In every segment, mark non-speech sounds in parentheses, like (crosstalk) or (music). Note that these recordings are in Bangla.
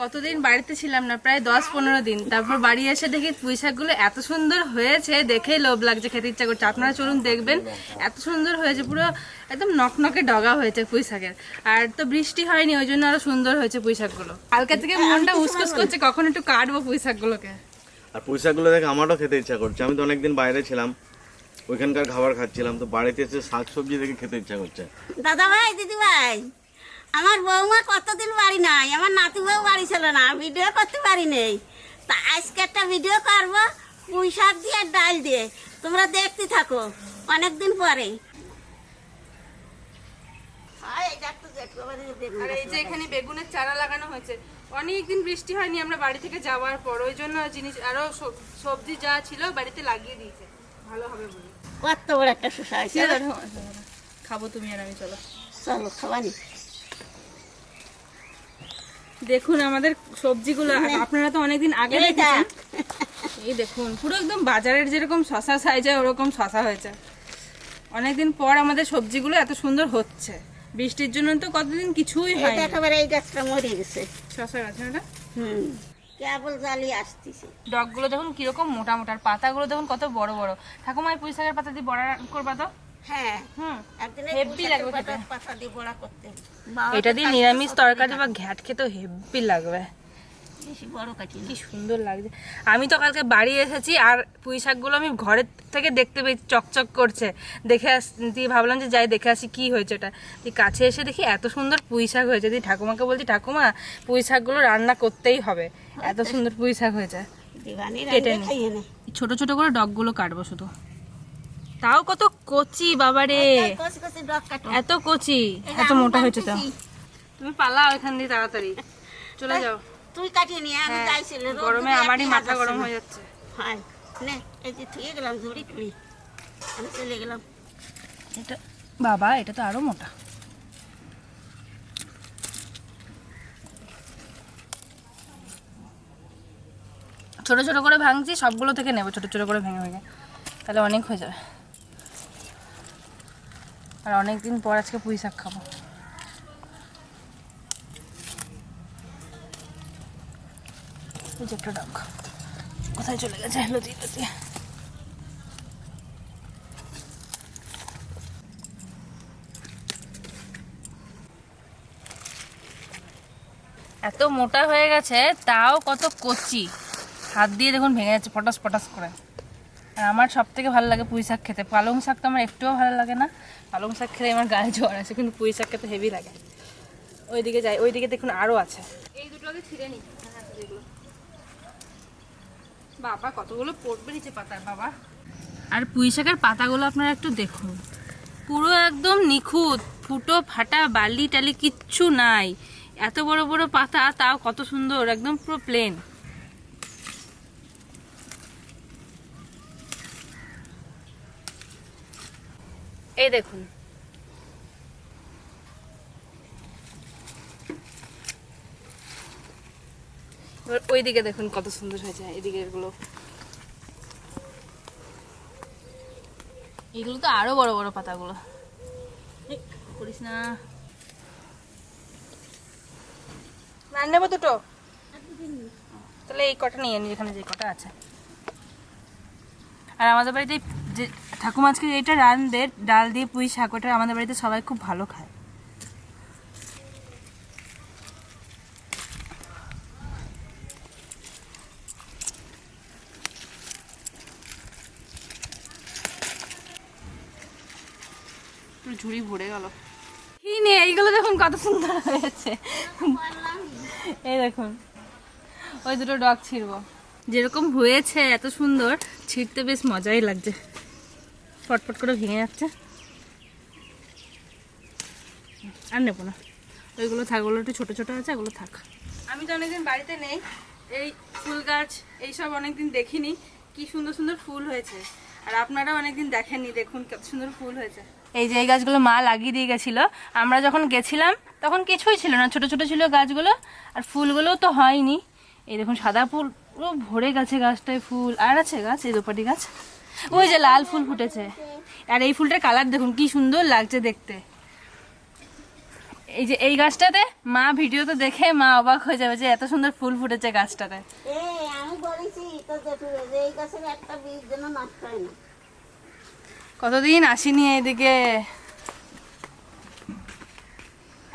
কতদিন বাড়িতে ছিলাম না প্রায় দশ পনেরো দিন। তারপর বাড়ি এসে দেখি পুঁই শাকগুলো এত সুন্দর হয়েছে দেখেই লোভ লাগছে খেতে ইচ্ছা করছে। আপনারা চলুন দেখবেন এত সুন্দর হয়েছে পুরো একদম নকনকে ডগা হয়েছে পুঁই শাকের। আর তো বৃষ্টি হয়নি ওই জন্য আরও সুন্দর হয়েছে পুঁই শাকগুলো। কালকে থেকে মনটা উসকুস করছে কখন একটু কাটবো পুঁই শাকগুলোকে। আর পুঁইশাকগুলো দেখে আমারও খেতে ইচ্ছা করছে। আমি তো অনেকদিন বাইরে ছিলাম ওইখানকার খাবার খাচ্ছিলাম তো বাড়িতে এসে শাক সবজি দেখে খেতে ইচ্ছা করছে। দাদা ভাই দিদি ভাই আমার বৌমা কতদিন বাড়ি নাই আমার নাতি বউ বাড়ি ছিল না ভিডিও করতে পারি নেই। তা আজকে একটা ভিডিও করব পুঁই শাক দিয়ে আর ডাল দিয়ে। তোমরা দেখতে থাকো অনেক দিন পরে আর এই যে এখানে বেগুনের চারা লাগানো হয়েছে। অনেকদিন বৃষ্টি হয়নি আমরা বাড়ি থেকে যাওয়ার পর। ওই জন্য জিনিস আরও সবজি যা ছিল বাড়িতে লাগিয়ে দিয়েছে। ভালো হবে বলে। কত বড় একটা হয়েছে। খাব তুমি আর আমি চলো। চলো খাবানি দেখুন আমাদের সবজিগুলো আপনারা তো অনেকদিন আগে দেখেছেন। এই দেখুন পুরো একদম বাজারের যেরকম শশা সাইজ হয় ওরকম শশা হয়েছে। অনেকদিন পর আমাদের সবজিগুলো এত সুন্দর হচ্ছে। বৃষ্টির জন্য তো কতদিন কিছুই হয় একেবারে এই গাছটা মরে গেছে। শশা গাছে না হুম। কেবল জ্বালিয়ে আসতেছে। ডগগুলো দেখুন কীরকম মোটা মোটা আর পাতাগুলো দেখুন কত বড় বড়। ঠাকুমা এই পুঁই শাকের পাতা দিয়ে বড়া করবা তো? হ্যাঁ। হুম। লাগবে পাতা দিয়ে বড়া করতে। এটা দিয়ে নিরামিষ তরকারি বা ঘ্যাট খেতে হেব্বি লাগবে। কি সুন্দর লাগছে। আমি তো কালকে বাড়ি এসেছি আর পুঁই শাকগুলো আমি ঘরের থেকে দেখতে পেয়েছি চকচক করছে। দেখে আস দিয়ে ভাবলাম যে যাই দেখে আসি কি হয়েছে ওটা। দিয়ে কাছে এসে দেখি এত সুন্দর পুঁই শাক হয়েছে। দিয়ে ঠাকুমাকে বলছি ঠাকুমা পুঁই শাকগুলো রান্না করতেই হবে। এত সুন্দর পুঁই শাক হয়েছে কেটে ছোট ছোট করে ডগগুলো কাটবো শুধু। তাও কত কচি বাবারে। এত কচি। এত মোটা হয়েছে তো। তুমি পালাও এখান দিয়ে তাড়াতাড়ি। চলে যাও। তুই কাটিয়ে নিয়ে আমি হ্যাঁ, যাইছিল গরমে আমারই মাথা গরম হয়ে যাচ্ছে। হয় নে এই যে থুয়ে গেলাম ঝুড়ি টুড়ি আমি চলে গেলাম। এটা বাবা এটা তো আরও মোটা। ছোট ছোট করে ভাঙছি সবগুলো থেকে নেব। ছোট ছোট করে ভেঙে ভেঙে। তাহলে অনেক হয়ে যাবে। আর অনেক দিন পর আজকে পুঁই শাক খাব। একটা ডাক। কোথায় চলে গেছে? লতি লতি এত মোটা হয়ে গেছে, তাও কত কচি। হাত দিয়ে দেখুন ভেঙে যাচ্ছে পটাস পটাস করে। আর আমার সব থেকে ভালো লাগে পুঁই শাক খেতে। পালং শাক তো আমার একটুও ভালো লাগে না। পালং শাক খেলে আমার গায়ে জ্বর আছে কিন্তু পুঁই শাক খেতে হেভি লাগে। ওইদিকে যাই ওইদিকে দেখুন আরও আছে। এই দুটো দুটোকে ছিঁড়ে নি। বাবা কতগুলো পড়বে নিচে পাতার বাবা। আর পুঁই শাকের পাতাগুলো আপনারা একটু দেখুন। পুরো একদম নিখুঁত ফুটো ফাটা বালি টালি কিচ্ছু নাই। এত বড় বড় পাতা তাও কত সুন্দর একদম পুরো প্লেন এই দেখুন। এবার ওই দেখুন কত সুন্দর হয়েছে এদিকে এগুলো এগুলো তো আরও বড় বড় পাতাগুলো। করিস না। নেব দুটো? তাহলে এই কটা নিয়ে নি এখানে যে কটা আছে। আর আমাদের বাড়িতে যে ঠাকুমা আজকে এটা রান দে ডাল দিয়ে পুঁই শাক ওটা আমাদের বাড়িতে সবাই খুব ভালো খায়। ঝুড়ি ভরে গেল। কি নে এইগুলো দেখুন কত সুন্দর হয়েছে। এই দেখুন ওই দুটো ডগ ছিড়বো। যেরকম হয়েছে, এত সুন্দর, ছিঁড়তে বেশ মজাই লাগছে। ফটফট করে ভেঙে যাচ্ছে। আর নেব না। ওইগুলো থাক, ওগুলো একটু ছোটো ছোটো আছে, ওগুলো থাক। আমি তো অনেকদিন বাড়িতে নেই। এই ফুল গাছ এইসব অনেকদিন দেখিনি। কি সুন্দর সুন্দর ফুল হয়েছে। আর আপনারাও অনেকদিন দেখেননি, দেখুন কত সুন্দর ফুল হয়েছে। এই যে এই গাছগুলো মা লাগিয়ে দিয়ে গেছিল। আমরা যখন গেছিলাম, তখন কিছুই ছিল না। ছোট ছোট ছিল গাছগুলো, আর ফুলগুলোও তো হয়নি। এই দেখুন সাদা ফুল। পুরো ভরে গেছে গাছটায় ফুল। আর আছে গাছ? এই দোপাটি গাছ? ওই যে লাল ফুল ফুটেছে। আর এই ফুলটার কালার দেখুন কি সুন্দর লাগছে দেখতে। এই যে এই গাছটাতে মা ভিডিওতে দেখে মা অবাক হয়ে যাবে যে এত সুন্দর ফুল ফুটেছে গাছটাতে। তো কতদিন আসিনি এদিকে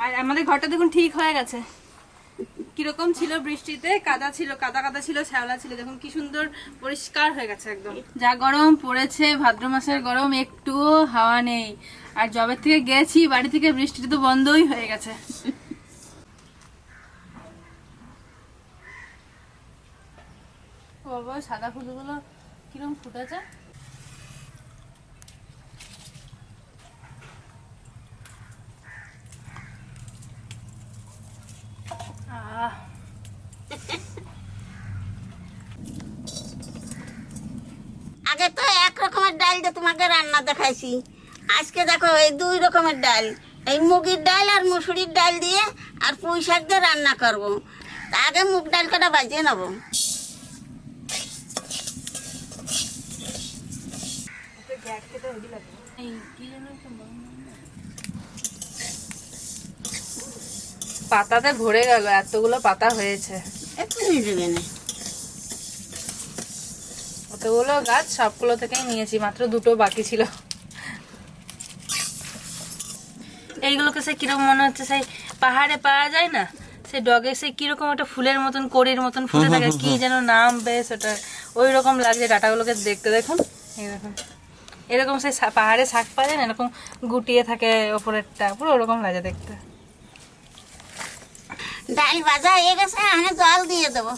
আর আমাদের ঘরটা দেখুন ঠিক হয়ে গেছে। কীরকম ছিল বৃষ্টিতে? কাদা ছিল, কাদা কাদা ছিল, শ্যাওলা ছিল। দেখুন কি সুন্দর পরিষ্কার হয়ে গেছে একদম। যা গরম পড়েছে, ভাদ্র মাসের গরম, একটুও হাওয়া নেই। আর জবের থেকে গেছি, বাড়ি থেকে বৃষ্টিটা তো বন্ধই হয়ে গেছে। বাবা, সাদা ফুলগুলো কিরম ফুটেছে? আগে তো এক রকমের ডাল দিয়ে তোমাকে রান্না দেখাইছি। আজকে দেখো এই দুই রকমের ডাল। এই মুগের ডাল আর মুসুরির ডাল দিয়ে আর পুঁই শাক দিয়ে রান্না করব। আগে মুগ ডাল কটা বাজিয়ে নেব। এই কি যেন একটা বলে না। পাতাতে ভরে গেল এতগুলো পাতা হয়েছে। অতগুলো গাছ? সবগুলো থেকেই নিয়েছি মাত্র দুটো বাকি ছিল। এইগুলোকে সে কীরকম মনে হচ্ছে সেই পাহাড়ে পাওয়া যায় না? সে ডগে সে কীরকম একটা ফুলের মতন কড়ির মতন ফুটে থাকে কি যেন নাম বেশ ওটা ওই রকম লাগছে ডাটাগুলোকে দেখতে। দেখুন এই দেখুন। এরকম সেই পাহাড়ে শাক পাওয়া যায় না এরকম গুটিয়ে থাকে ওপরেরটা পুরো ওরকম লাগে দেখতে। ডাল ভাজা হয়ে গেছে আমি জল দিয়ে দেবো।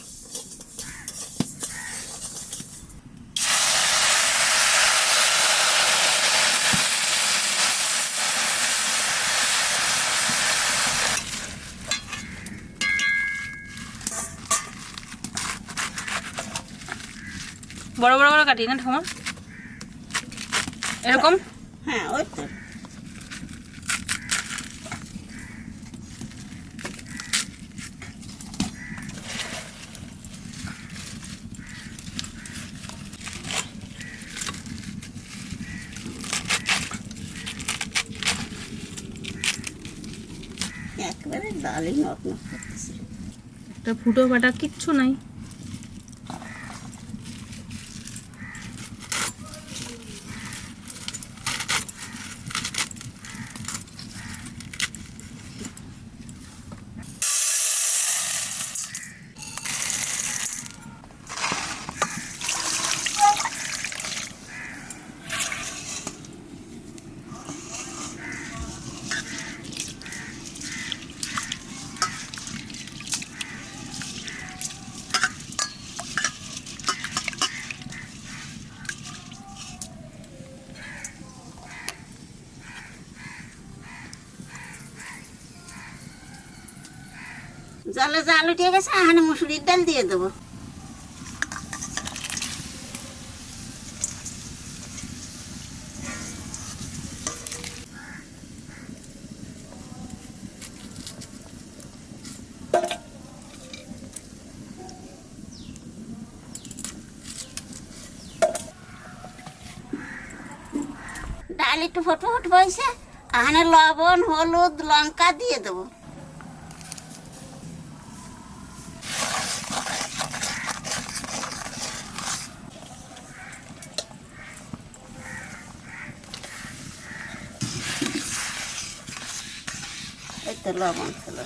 বড় বড় বড় কাটি না ঠাকুমা এরকম? হ্যাঁ ওই তো। নক নক করতেছে একটা ফুটো ফাটা কিচ্ছু নাই। জলে জাল উঠে গেছে, এখানে মুসুরির ডাল দিয়ে দেবো। ডাল একটু ফটো ফটো বইছে, এখানে লবণ, হলুদ, লঙ্কা দিয়ে দেবো। লবণ ছিল।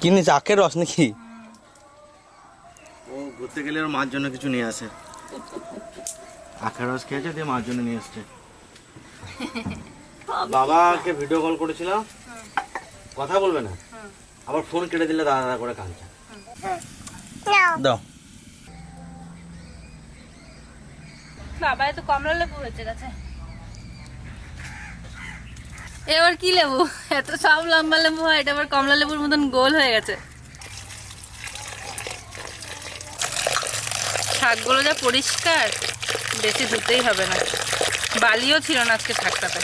কি নিয়েছে আখের রস নাকি? ও ঘুরতে গেলে ওর মার জন্য কিছু নিয়ে আসে। আখের রস খেয়েছে দিয়ে মার জন্য নিয়ে এসছে। (laughs) বাবাকে ভিডিও কল করেছিলাম। কথা বলবে না? আবার ফোন কেটে দিলে দাদা দাদা করে কাঁদছে। দাও। বাবা তো কমলা লেবু হয়েছে গাছে। এবার কি লেবু? এত সব লম্বা লেবু হয় এটা আবার কমলা লেবুর মতন গোল হয়ে গেছে। শাকগুলো যা পরিষ্কার বেশি ধুতেই হবে না। বালিও ছিল না আজকে শাকটাতে।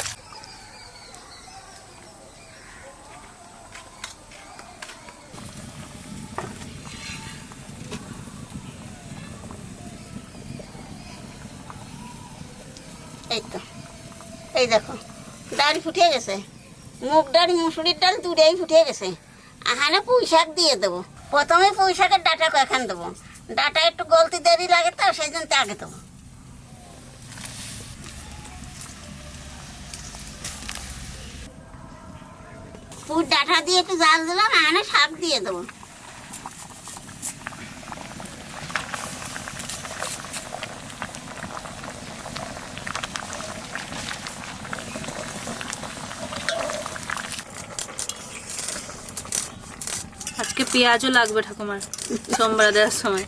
এই তো। এই দেখো ডাল ফুটে গেছে। মুগ ডাল, মুসুরির ডাল দুটাই ফুটে গেছে। এখানে পুঁই শাক দিয়ে দেবো। প্রথমে পুঁই শাকের ডাটা কয়েকখান দেবো। ডাটা একটু গলতি দেরি লাগে তো, সেই জন্য আগে দেবো। পুর ডাটা দিয়ে একটু জাল দিলাম এখানে শাক দিয়ে দেবো আজকে পেঁয়াজও লাগবে ঠাকুমার, সোমবার দেওয়ার সময়।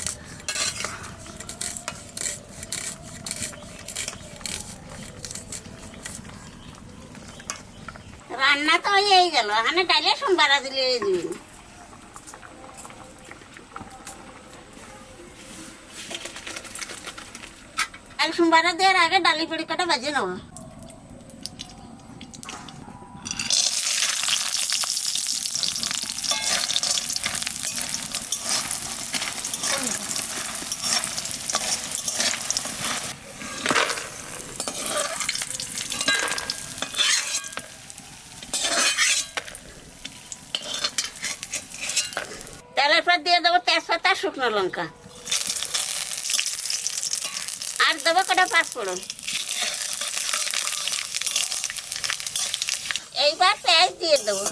রান্না তো হয়েই গেল, এখানে ডালে সোমবার দিলে দিবি সোমবার দেওয়ার আগে ডালি পিড়ি কটা বাজে নেব তেলের পর দিয়ে দেবো তেজপাতা শুকনো লঙ্কা। আর দেবো কটা পাঁচফোড়ন। এইবার পেঁয়াজ দিয়ে দেবো।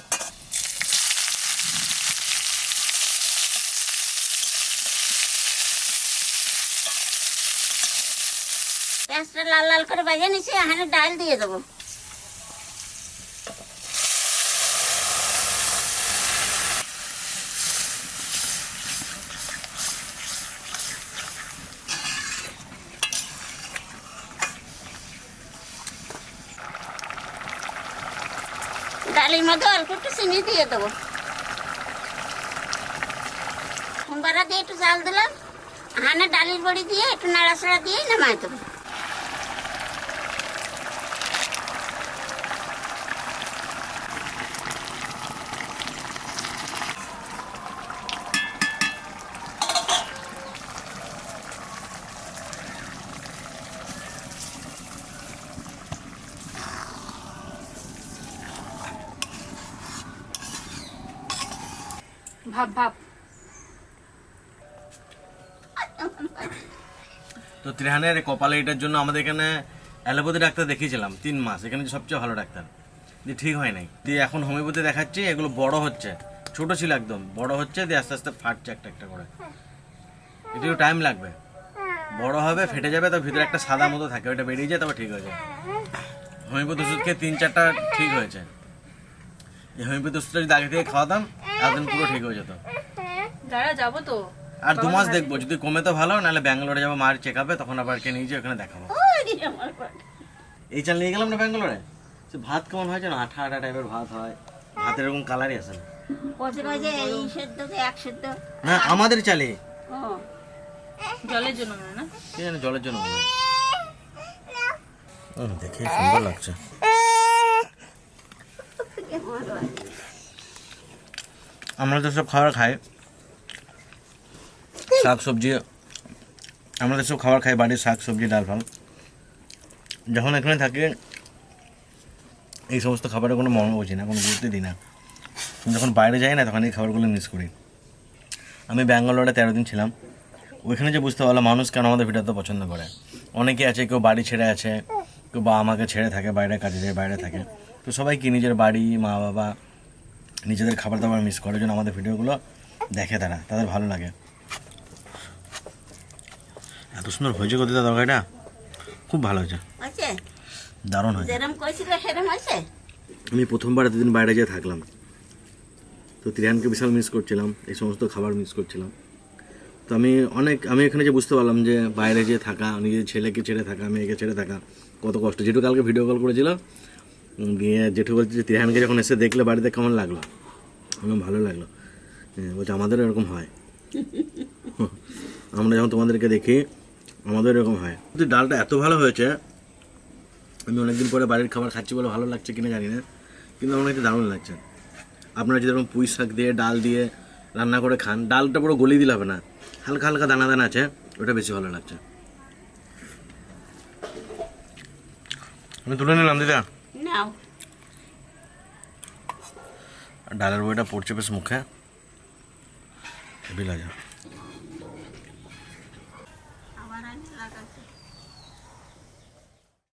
পেঁয়াজটা লাল লাল করে বাজিয়ে নিচ্ছি এখানে ডাল দিয়ে দেবো। ডালের মধ্যে অল্প একটু চিনি দিয়ে দেবো। সোমবার দিয়ে একটু জাল দিলাম। হানে ডালির বড়ি দিয়ে একটু নাড়াচাড়া দিয়ে নামাই দেবো। ভাব ভাব। তো ত্রিহানের কপালে এটার জন্য আমাদের এখানে অ্যালোপ্যাথি ডাক্তার দেখিয়েছিলাম, তিন মাস। এখানে সবচেয়ে ভালো ডাক্তার। দিয়ে ঠিক হয় নাই। দিয়ে এখন হোমিওপ্যাথি দেখাচ্ছি, এগুলো বড় হচ্ছে। ছোট ছিল একদম, বড় হচ্ছে, দিয়ে আস্তে আস্তে ফাটছে একটা একটা করে। একটু টাইম লাগবে। বড় হবে, ফেটে যাবে, তার ভিতরে একটা সাদা মতো থাকে। ওটা বেরিয়ে যায়, তারপর ঠিক হয়ে যায়। হোমিওপ্যাথি ওষুধ খেয়ে তিন, চারটা ঠিক হয়েছে। এই হোমিওপ্যাথি ওষুধটা যদি আগে থেকে খাওয়াতাম একদিন পুরো ঠিক হয়ে যেত। দাঁড়া যাব তো। আর দু মাস দেখব যদি কমে তো ভালো নাহলে ব্যাঙ্গালোরে যাব মার চেক আপে তখন আবার কে নিয়ে যেয়ে ওখানে দেখাবো। এই চাল নিয়ে গেলাম না ব্যাঙ্গালোরে? সে ভাত কেমন হয় জানো আঠা আঠা টাইপের ভাত হয়। ভাতের এরকম কালারই আসে না। না আমাদের চালে জলের জন্য না? জলের জন্য দেখে সুন্দর লাগছে। আমরা তো সব খাবার খাই। শাক সবজি, আমরা তো সব খাবার খাই, বাড়ির শাক সবজি, ডাল ফাল যখন এখানে থাকি, এই সমস্ত খাবারের কোনো মর্ম বুঝি না, কোনো গুরুত্ব দিই না। যখন বাইরে যাই না, তখন এই খাবারগুলো মিস করি। আমি ব্যাঙ্গালোরে তেরো দিন ছিলাম। ওইখানে যে বুঝতে পারলাম, মানুষ কেন আমাদের ভিডিও পছন্দ করে? অনেকে আছে, কেউ বাড়ি ছেড়ে আছে, কেউ বা আমাকে ছেড়ে থাকে বাইরে কাজে যায়, বাইরে থাকে। তো সবাই কি নিজের বাড়ি মা বাবা নিজেদের খাবার দাবার মিস করার জন্য আমাদের ভিডিওগুলো দেখে তারা তাদের ভালো লাগে। এত সুন্দর হয়েছে কোথায় তরকারিটা। খুব ভালো হয়েছে। দারুণ হয়েছে। আমি প্রথমবার এতদিন বাইরে যেয়ে থাকলাম। তো ত্রিহানকে বিশাল মিস করছিলাম এই সমস্ত খাবার মিস করছিলাম। তো আমি অনেক আমি এখানে যে বুঝতে পারলাম যে বাইরে যেয়ে থাকা নিজের ছেলেকে ছেড়ে থাকা মেয়েকে ছেড়ে থাকা কত কষ্ট। যেটু কালকে ভিডিও কল করেছিল দিয়ে জেঠু বলছে যে ত্রিহানকে যখন এসে দেখলে বাড়িতে কেমন লাগল? আমার ভালো লাগল। বলছে, আমাদেরও এরকম হয়। আমরা যখন তোমাদেরকে দেখি আমাদের এরকম হয়। ডালটা এত ভালো হয়েছে, আমি অনেকদিন পরে বাড়ির খাবার খাচ্ছি বলে ভালো লাগছে কিনা জানি না, কিন্তু আমার একটু দারুণ লাগছে। আপনারা যদি এরকম পুঁই শাক দিয়ে, ডাল দিয়ে রান্না করে খান, ডালটা পুরো গলি দিলে হবে না। হালকা হালকা দানা দানা আছে, ওটা বেশি ভালো লাগছে। আমি তুলে নিলাম, দিদা। নাও। ডালের বইটা পড়ছে বেশ মুখে। হেভি লাগে।